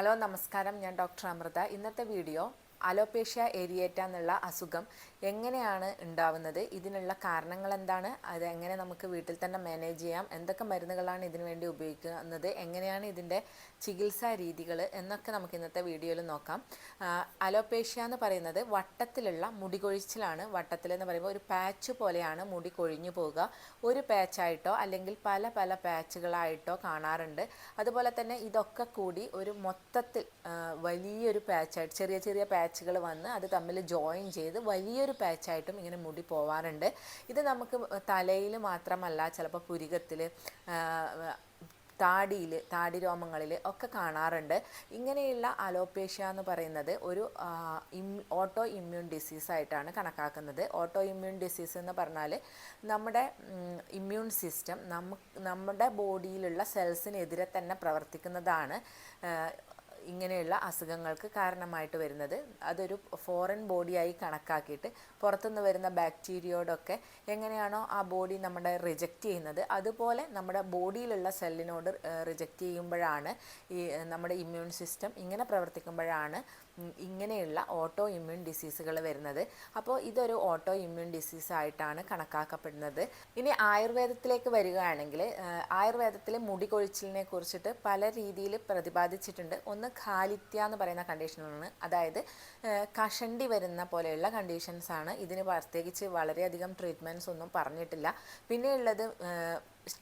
Hello നമസ്കാരം. ഞാൻ doctor Amrita. ഇന്നത്തെ വീഡിയോ അലോപേഷ്യ ഏരിയേറ്റ എന്നുള്ള അസുഖം എങ്ങനെയാണ് ഉണ്ടാവുന്നത്? ഇതിനുള്ള കാരണങ്ങൾ എന്താണ്? അത് എങ്ങനെ നമുക്ക് വീട്ടിൽ തന്നെ മാനേജ് ചെയ്യാം? എന്തൊക്കെ മരുന്നുകളാണ് ഇതിനു വേണ്ടി ഉപയോഗിക്കുന്നത്? എങ്ങനെയാണ് ഇതിന്റെ ചികിത്സാ രീതികൾ എന്നൊക്കെ നമുക്ക് ഇന്നത്തെ വീഡിയോയിൽ നോക്കാം. അലോപേഷ്യ എന്ന് പറയുന്നത് വട്ടത്തിലുള്ള മുടി കൊഴിച്ചിലാണ് വട്ടത്തിൽ എന്ന് പറയുമ്പോൾ ഒരു പാച്ച് പോലെയാണ് മുടി കൊഴിഞ്ഞു പോവുക. ഒരു പാച്ചായിട്ടോ അല്ലെങ്കിൽ പല പല പാച്ചുകളായിട്ടോ കാണാറുണ്ട്. അതുപോലെ തന്നെ ഇതൊക്കെ കൂടി ഒരു മൊത്തത്തിൽ വലിയൊരു പാച്ചായിട്ട് ചെറിയ ചെറിയ പാച്ചുകൾ വന്ന് അത് തമ്മിൽ ജോയിൻ ചെയ്ത് വലിയൊരു പാച്ചായിട്ടും ഇങ്ങനെ മുടി പോവാറുണ്ട്. ഇത് നമുക്ക് തലയിൽ മാത്രമല്ല ചിലപ്പോൾ പുരികത്തിൽ താടിയിൽ താടി രോമങ്ങളിൽ ഒക്കെ കാണാറുണ്ട്. ഇങ്ങനെയുള്ള അലോപേഷ്യ എന്ന് പറയുന്നത് ഒരു ഓട്ടോ ഇമ്മ്യൂൺ ഡിസീസായിട്ടാണ് കണക്കാക്കുന്നത്. ഓട്ടോ ഇമ്മ്യൂൺ ഡിസീസ് എന്ന് പറഞ്ഞാൽ നമ്മുടെ ഇമ്മ്യൂൺ സിസ്റ്റം നമുക്ക് നമ്മുടെ ബോഡിയിലുള്ള സെൽസിനെതിരെ തന്നെ പ്രവർത്തിക്കുന്നതാണ് ഇങ്ങനെയുള്ള അസുഖങ്ങൾക്ക് കാരണമായിട്ട് വരുന്നത്. അതൊരു ഫോറിൻ ബോഡിയായി കണക്കാക്കിയിട്ട് പുറത്തുനിന്ന് വരുന്ന ബാക്ടീരിയോടൊക്കെ എങ്ങനെയാണോ ആ ബോഡി നമ്മുടെ റിജക്റ്റ് ചെയ്യുന്നത്. അതുപോലെ നമ്മുടെ ബോഡിയിലുള്ള സെല്ലിനോട് റിജക്റ്റ് ചെയ്യുമ്പോഴാണ് ഈ നമ്മുടെ ഇമ്മ്യൂൺ സിസ്റ്റം ഇങ്ങനെ പ്രവർത്തിക്കുമ്പോഴാണ് ഇങ്ങനെയുള്ള ഓട്ടോ ഇമ്മ്യൂൺ ഡിസീസുകൾ വരുന്നത്. അപ്പോൾ ഇതൊരു ഓട്ടോ ഇമ്മ്യൂൺ ഡിസീസ് ആയിട്ടാണ് കണക്കാക്കപ്പെടുന്നത്. ഇനി ആയുർവേദത്തിലേക്ക് വരികയാണെങ്കിൽ ആയുർവേദത്തിൽ മുടി കൊഴിച്ചിലിനെ കുറിച്ചിട്ട് പല രീതിയിൽ പ്രതിപാദിച്ചിട്ടുണ്ട്. ഒന്ന് ഖാലിത്യ എന്ന് പറയുന്ന കണ്ടീഷനാണ് അതായത് കഷണ്ടി വരുന്ന പോലെയുള്ള കണ്ടീഷൻസാണ് ഇതിന് പ്രത്യേകിച്ച് വളരെയധികം ട്രീറ്റ്മെന്റ്സ് ഒന്നും പറഞ്ഞിട്ടില്ല. പിന്നെയുള്ളത്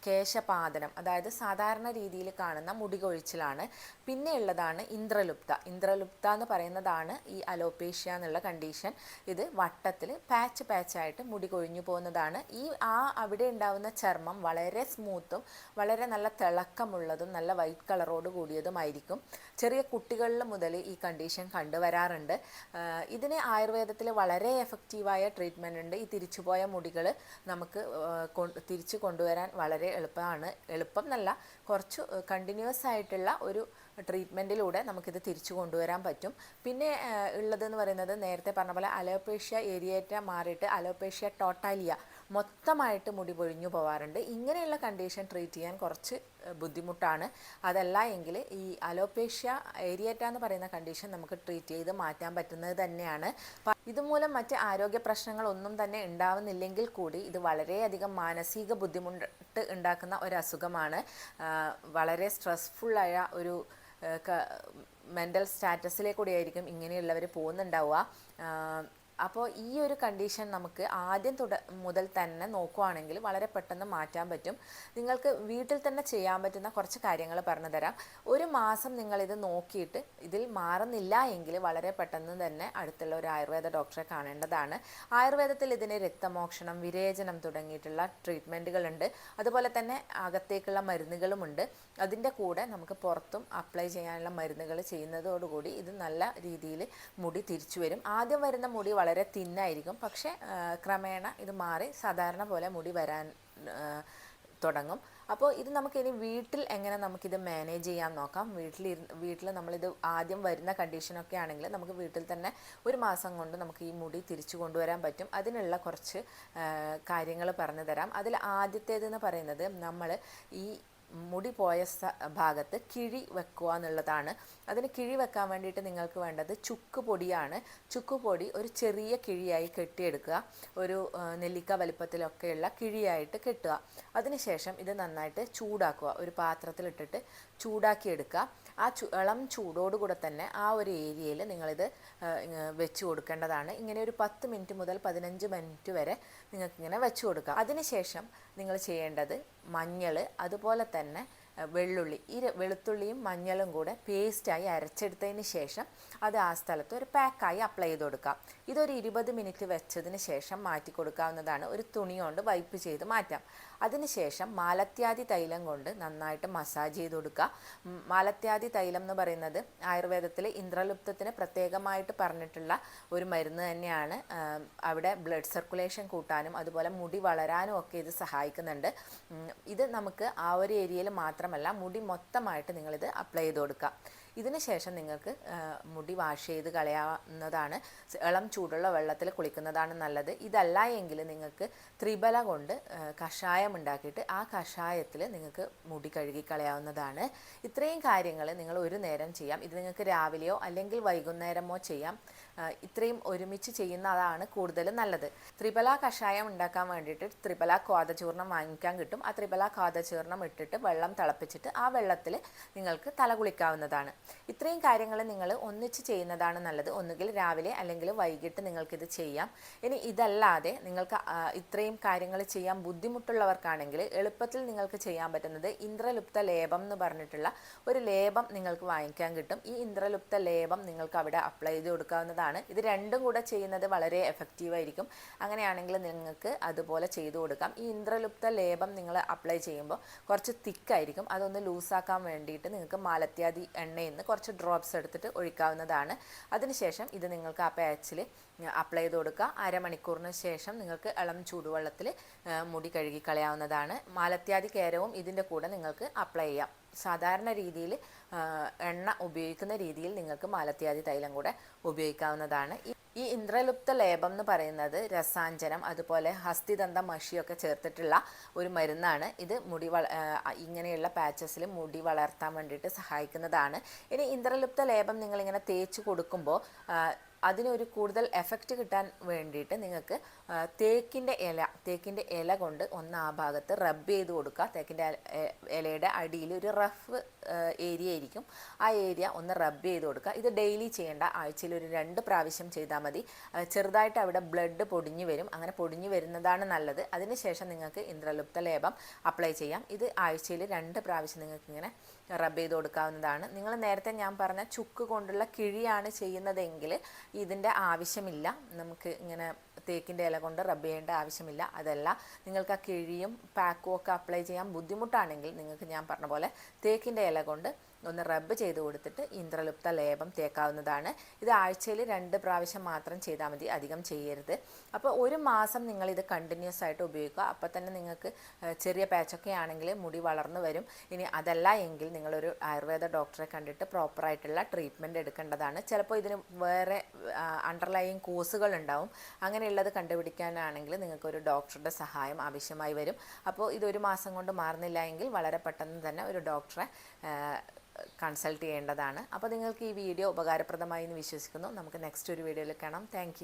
കേശപാതനം അതായത് സാധാരണ രീതിയിൽ കാണുന്ന മുടി കൊഴിച്ചിലാണ് പിന്നെ ഉള്ളതാണ് ഇന്ദ്രലുപ്ത. ഇന്ദ്രലുപ്ത എന്ന് പറയുന്നതാണ് ഈ അലോപേഷ്യ എന്നുള്ള കണ്ടീഷൻ ഇത് വട്ടത്തിൽ പാച്ച് പാച്ചായിട്ട് മുടി കൊഴിഞ്ഞു പോകുന്നതാണ്. ഈ ആ അവിടെ ഉണ്ടാവുന്ന ചർമ്മം വളരെ സ്മൂത്തും വളരെ നല്ല തിളക്കമുള്ളതും നല്ല വൈറ്റ് കളറോട് കൂടിയതുമായിരിക്കും. ചെറിയ കുട്ടികളിൽ മുതൽ ഈ കണ്ടീഷൻ കണ്ടുവരാറുണ്ട്. ഇതിന് ആയുർവേദത്തിൽ വളരെ എഫക്റ്റീവായ ട്രീറ്റ്മെന്റ് ഉണ്ട്. ഈ തിരിച്ചുപോയ മുടികൾ നമുക്ക് തിരിച്ചു കൊണ്ടുവരാൻ വളരെ എളുപ്പമാണ്. എളുപ്പം എന്നല്ല കുറച്ച് കണ്ടിന്യൂസ് ആയിട്ടുള്ള ഒരു ട്രീറ്റ്മെന്റിലൂടെ നമുക്കിത് തിരിച്ചു കൊണ്ടുവരാൻ പറ്റും. പിന്നെ ഉള്ളതെന്ന് പറയുന്നത് നേരത്തെ പറഞ്ഞ പോലെ അലോപേഷ്യ ഏരിയേറ്റ മാറിയിട്ട് അലോപേഷ്യ ടോട്ടാലിയ മൊത്തമായിട്ട് മുടി പൊഴിഞ്ഞു പോവാറുണ്ട്. ഇങ്ങനെയുള്ള കണ്ടീഷൻ ട്രീറ്റ് ചെയ്യാൻ കുറച്ച് ബുദ്ധിമുട്ടാണ്. അതല്ല എങ്കിൽ ഈ അലോപേഷ്യ ഏരിയേറ്റ എന്ന് പറയുന്ന കണ്ടീഷൻ നമുക്ക് ട്രീറ്റ് ചെയ്ത് മാറ്റാൻ പറ്റുന്നത് തന്നെയാണ്. ഇതുമൂലം മറ്റ് ആരോഗ്യ പ്രശ്നങ്ങളൊന്നും തന്നെ ഉണ്ടാവുന്നില്ലെങ്കിൽ കൂടി ഇത് വളരെയധികം മാനസിക ബുദ്ധിമുട്ട് ഉണ്ടാക്കുന്ന ഒരു അസുഖമാണ് വളരെ സ്ട്രെസ്ഫുള്ളായ ഒരു മെന്റൽ സ്റ്റാറ്റസിലേക്കൂടിയായിരിക്കും ഇങ്ങനെയുള്ളവർ പോകുന്നുണ്ടാവുക. അപ്പോൾ ഈ ഒരു കണ്ടീഷൻ നമുക്ക് ആദ്യം തുട മുതൽ തന്നെ നോക്കുവാണെങ്കിൽ വളരെ പെട്ടെന്ന് മാറ്റാൻ പറ്റും. നിങ്ങൾക്ക് വീട്ടിൽ തന്നെ ചെയ്യാൻ പറ്റുന്ന കുറച്ച് കാര്യങ്ങൾ പറഞ്ഞു തരാം. ഒരു മാസം നിങ്ങളിത് നോക്കിയിട്ട് ഇതിൽ മാറുന്നില്ല എങ്കിൽ വളരെ പെട്ടെന്ന് തന്നെ അടുത്തുള്ള ഒരു ആയുർവേദ ഡോക്ടറെ കാണേണ്ടതാണ്. ആയുർവേദത്തിൽ ഇതിന് രക്തമോക്ഷണം വിരേചനം തുടങ്ങിയിട്ടുള്ള ട്രീറ്റ്മെന്റുകളുണ്ട് അതുപോലെ തന്നെ അകത്തേക്കുള്ള മരുന്നുകളുമുണ്ട്. അതിന്റെ കൂടെ നമുക്ക് പുറത്തും അപ്ലൈ ചെയ്യാനുള്ള മരുന്നുകൾ ചെയ്യുന്നതോടുകൂടി ഇത് നല്ല രീതിയിൽ മുടി തിരിച്ചു വരും. ആദ്യം വരുന്ന മുടി വളരെ തിന്നായിരിക്കും. പക്ഷേ ക്രമേണ ഇത് മാറി സാധാരണ പോലെ മുടി വരാൻ തുടങ്ങും. അപ്പോൾ ഇത് നമുക്ക് ഇനി വീട്ടിൽ എങ്ങനെ നമുക്കിത് മാനേജ് ചെയ്യാൻ നോക്കാം? വീട്ടിൽ വീട്ടിൽ നമ്മളിത് ആദ്യം വരുന്ന കണ്ടീഷനൊക്കെ ആണെങ്കിൽ നമുക്ക് വീട്ടിൽ തന്നെ ഒരു മാസം കൊണ്ട് നമുക്ക് ഈ മുടി തിരിച്ചു കൊണ്ടുവരാൻ പറ്റും. അതിനുള്ള കുറച്ച് കാര്യങ്ങൾ പറഞ്ഞു തരാം. അതിൽ ആദ്യത്തേതെന്ന് പറയുന്നത് നമ്മൾ ഈ മുടി പോയ ഭാഗത്ത് കിഴി വെക്കുക എന്നുള്ളതാണ്. അതിന് കിഴി വെക്കാൻ വേണ്ടിയിട്ട് നിങ്ങൾക്ക് വേണ്ടത് ചുക്ക് പൊടിയാണ്. ചുക്ക് പൊടി ഒരു ചെറിയ കിഴിയായി കെട്ടിയെടുക്കുക. ഒരു നെല്ലിക്ക വലിപ്പത്തിലൊക്കെയുള്ള കിഴിയായിട്ട് കെട്ടുക. അതിനുശേഷം ഇത് നന്നായിട്ട് ചൂടാക്കുക. ഒരു പാത്രത്തിലിട്ടിട്ട് ചൂടാക്കിയെടുക്കുക. ആ ചു ഇളം ചൂടോടുകൂടെ തന്നെ ആ ഒരു ഏരിയയിൽ നിങ്ങളിത് വെച്ച് കൊടുക്കേണ്ടതാണ്. ഇങ്ങനെ ഒരു പത്ത് മിനിറ്റ് മുതൽ പതിനഞ്ച് മിനിറ്റ് വരെ നിങ്ങൾക്കിങ്ങനെ വെച്ച് കൊടുക്കാം അതിനുശേഷം നിങ്ങൾ ചെയ്യേണ്ടത് മഞ്ഞൾ അതുപോലെ തന്നെ വെള്ളുള്ളി. ഈ വെളുത്തുള്ളിയും മഞ്ഞളും കൂടെ പേസ്റ്റായി അരച്ചെടുത്തതിന് ശേഷം അത് ആ സ്ഥലത്ത് ഒരു പാക്കായി അപ്ലൈ ചെയ്ത് കൊടുക്കാം. ഇതൊരു ഇരുപത് മിനിറ്റ് വെച്ചതിന് ശേഷം മാറ്റി കൊടുക്കാവുന്നതാണ്. ഒരു തുണി കൊണ്ട് വൈപ്പ് ചെയ്ത് മാറ്റാം. അതിനുശേഷം മാലത്യാദി തൈലം കൊണ്ട് നന്നായിട്ട് മസാജ് ചെയ്ത് കൊടുക്കുക. മാലത്യാദി തൈലം എന്ന് പറയുന്നത് ആയുർവേദത്തിൽ ഇന്ദ്രലുപ്തത്തിന് പ്രത്യേകമായിട്ട് പറഞ്ഞിട്ടുള്ള ഒരു മരുന്ന് തന്നെയാണ്. അവിടെ ബ്ലഡ് സർക്കുലേഷൻ കൂട്ടാനും അതുപോലെ മുടി വളരാനും ഒക്കെ ഇത് സഹായിക്കുന്നുണ്ട്. ഇത് നമുക്ക് ആ ഒരു ഏരിയയിൽ മാത്രമല്ല മുടി മൊത്തമായിട്ട് നിങ്ങളിത് അപ്ലൈ ചെയ്ത് കൊടുക്കുക. ഇതിന് ശേഷം നിങ്ങൾക്ക് മുടി വാഷ് ചെയ്ത് കളയാവുന്നതാണ്. ഇളം ചൂടുള്ള വെള്ളത്തിൽ കുളിക്കുന്നതാണ് നല്ലത്. ഇതല്ല എങ്കിൽ നിങ്ങൾക്ക് ത്രിബല കൊണ്ട് കഷായം ഉണ്ടാക്കിയിട്ട് ആ കഷായത്തിൽ നിങ്ങൾക്ക് മുടി കഴുകി കളയാവുന്നതാണ്. ഇത്രയും കാര്യങ്ങൾ നിങ്ങൾ ഒരു നേരം ചെയ്യാം. ഇത് നിങ്ങൾക്ക് രാവിലെയോ അല്ലെങ്കിൽ വൈകുന്നേരമോ ചെയ്യാം. ഇത്രയും ഒരുമിച്ച് ചെയ്യുന്നതാണ് കൂടുതൽ നല്ലത്. ത്രിബല കഷായം ഉണ്ടാക്കാൻ വേണ്ടിയിട്ട് ത്രിബല ക്വാദചൂർണം വാങ്ങിക്കാൻ കിട്ടും. ആ ത്രിബല ക്വാദചൂർണം ഇട്ടിട്ട് വെള്ളം തിളപ്പിച്ചിട്ട് ആ വെള്ളത്തിൽ നിങ്ങൾക്ക് തല കുളിക്കാവുന്നതാണ്. ഇത്രയും കാര്യങ്ങൾ നിങ്ങൾ ഒന്നിച്ച് ചെയ്യുന്നതാണ് നല്ലത്. ഒന്നുകിൽ രാവിലെ അല്ലെങ്കിൽ വൈകിട്ട് നിങ്ങൾക്കിത് ചെയ്യാം. ഇനി ഇതല്ലാതെ നിങ്ങൾക്ക് ഇത്രയും കാര്യങ്ങൾ ചെയ്യാൻ ബുദ്ധിമുട്ടുള്ളവർക്കാണെങ്കിൽ എളുപ്പത്തിൽ നിങ്ങൾക്ക് ചെയ്യാൻ പറ്റുന്നത് ഇന്ദ്രലുപ്ത ലേപം എന്ന് പറഞ്ഞിട്ടുള്ള ഒരു ലേപം നിങ്ങൾക്ക് വാങ്ങിക്കാൻ കിട്ടും. ഈ ഇന്ദ്രലുപ്ത ലേപം നിങ്ങൾക്ക് അവിടെ അപ്ലൈ ചെയ്ത് കൊടുക്കാവുന്നതാണ്. ഇത് രണ്ടും കൂടെ ചെയ്യുന്നത് വളരെ എഫക്റ്റീവ് ആയിരിക്കും. അങ്ങനെയാണെങ്കിൽ നിങ്ങൾക്ക് അതുപോലെ ചെയ്തു കൊടുക്കാം. ഈ ഇന്ദ്രലുപ്ത ലേപം നിങ്ങൾ അപ്ലൈ ചെയ്യുമ്പോൾ കുറച്ച് തിക്കായിരിക്കും അതൊന്ന് ലൂസാക്കാൻ വേണ്ടിയിട്ട് നിങ്ങൾക്ക് മാലത്യാദി എണ്ണയിൽ നിന്ന് കുറച്ച് ഡ്രോപ്സ് എടുത്തിട്ട് ഒഴിക്കാവുന്നതാണ്. അതിനുശേഷം ഇത് നിങ്ങൾക്ക് ആ പാച്ചിൽ അപ്ലൈ ചെയ്ത് കൊടുക്കുക. അരമണിക്കൂറിന് ശേഷം നിങ്ങൾക്ക് ഇളം ചൂടുവെള്ളത്തിൽ മുടി കഴുകി കളയാവുന്നതാണ്. മാലത്യാദി കേരവും ഇതിന്റെ കൂടെ നിങ്ങൾക്ക് അപ്ലൈ ചെയ്യാം. സാധാരണ രീതിയിൽ എണ്ണ ഉപയോഗിക്കുന്ന രീതിയിൽ നിങ്ങൾക്ക് മാലത്യാദി തൈലം കൂടെ ഉപയോഗിക്കാവുന്നതാണ്. ഈ- ഇന്ദ്രലുപ്ത ലേപം എന്ന് പറയുന്നത് രസാഞ്ചനം അതുപോലെ ഹസ്തിദന്ത മഷിയൊക്കെ ചേർത്തിട്ടുള്ള ഒരു മരുന്നാണ്. ഇത് മുടി വള ഇങ്ങനെയുള്ള പാച്ചസിൽ മുടി വളർത്താൻ വേണ്ടിയിട്ട് സഹായിക്കുന്നതാണ്. ഇനി ഇന്ദ്രലുപ്ത ലേപം നിങ്ങളിങ്ങനെ തേച്ച് കൊടുക്കുമ്പോൾ അതിനൊരു കൂടുതൽ എഫക്റ്റ് കിട്ടാൻ വേണ്ടിയിട്ട് നിങ്ങൾക്ക് തേക്കിന്റെ ഇല തേക്കിന്റെ ഇല കൊണ്ട് ഒന്ന് ആ ഭാഗത്ത് റബ്ബ് ചെയ്ത് കൊടുക്കുക. തേക്കിന്റെ ഇലയുടെ അടിയിൽ ഒരു റഫ് ഏരിയ ആയിരിക്കും. ആ ഏരിയ ഒന്ന് റബ്ബ് ചെയ്ത് കൊടുക്കുക. ഇത് ഡെയിലി ചെയ്യേണ്ട ആഴ്ചയിൽ ഒരു രണ്ട് പ്രാവശ്യം ചെയ്താൽ മതി. ചെറുതായിട്ട് അവിടെ ബ്ലഡ് പൊടിഞ്ഞു വരും. അങ്ങനെ പൊടിഞ്ഞു വരുന്നതാണ് നല്ലത്. അതിനുശേഷം നിങ്ങൾക്ക് ഇന്ദ്രലുപ്ത ലേപം അപ്ലൈ ചെയ്യാം. ഇത് ആഴ്ചയിൽ രണ്ട് പ്രാവശ്യം നിങ്ങൾക്ക് ഇങ്ങനെ റബ്ബ് ചെയ്ത് കൊടുക്കാവുന്നതാണ്. നിങ്ങൾ നേരത്തെ ഞാൻ പറഞ്ഞ ചുക്ക് കൊണ്ടുള്ള കിഴിയാണ് ചെയ്യുന്നതെങ്കിൽ ഇതിന്റെ ആവശ്യമില്ല. നമുക്ക് ഇങ്ങനെ തേക്കിന്റെ ഇല കൊണ്ട് റബ്ബ് ചെയ്യേണ്ട ആവശ്യമില്ല. അതല്ല നിങ്ങൾക്ക് ആ കിഴിയും പാക്കും ഒക്കെ അപ്ലൈ ചെയ്യാൻ ബുദ്ധിമുട്ടാണെങ്കിൽ നിങ്ങൾക്ക് ഞാൻ പറഞ്ഞ പോലെ തേക്കിന്റെ ഇല കൊണ്ട് ഒന്ന് റബ്ബ് ചെയ്ത് കൊടുത്തിട്ട് ഇന്ദ്രലുപ്ത ലേപം തേക്കാവുന്നതാണ്. ഇത് ആഴ്ചയിൽ രണ്ട് പ്രാവശ്യം മാത്രം ചെയ്താൽ മതി അധികം ചെയ്യരുത്. അപ്പോൾ ഒരു മാസം നിങ്ങൾ ഇത് കണ്ടിന്യൂസ് ആയിട്ട് ഉപയോഗിക്കുക. അപ്പോൾ തന്നെ നിങ്ങൾക്ക് ചെറിയ പാച്ചൊക്കെ ആണെങ്കിൽ മുടി വളർന്നു വരും. ഇനി അതല്ല എങ്കിൽ നിങ്ങളൊരു ആയുർവേദ ഡോക്ടറെ കണ്ടിട്ട് പ്രോപ്പറായിട്ടുള്ള ട്രീറ്റ്മെന്റ് എടുക്കേണ്ടതാണ്. ചിലപ്പോൾ ഇതിന് വേറെ അണ്ടർലൈങ് കോഴ്സുകൾ ഉണ്ടാവും. അങ്ങനെയുള്ളത് കണ്ടുപിടിക്കാനാണെങ്കിൽ നിങ്ങൾക്കൊരു ഡോക്ടറുടെ സഹായം ആവശ്യമായി വരും. അപ്പോൾ ഇതൊരു മാസം കൊണ്ട് മാറുന്നില്ല എങ്കിൽ വളരെ പെട്ടെന്ന് തന്നെ ഒരു ഡോക്ടറെ കൺസൾട്ട് ചെയ്യേണ്ടതാണ്. അപ്പോൾ നിങ്ങൾക്ക് ഈ വീഡിയോ ഉപകാരപ്രദമായി എന്ന് വിശ്വസിക്കുന്നു. നമുക്ക് നെക്സ്റ്റ് ഒരു വീഡിയോയിൽ കാണാം. താങ്ക്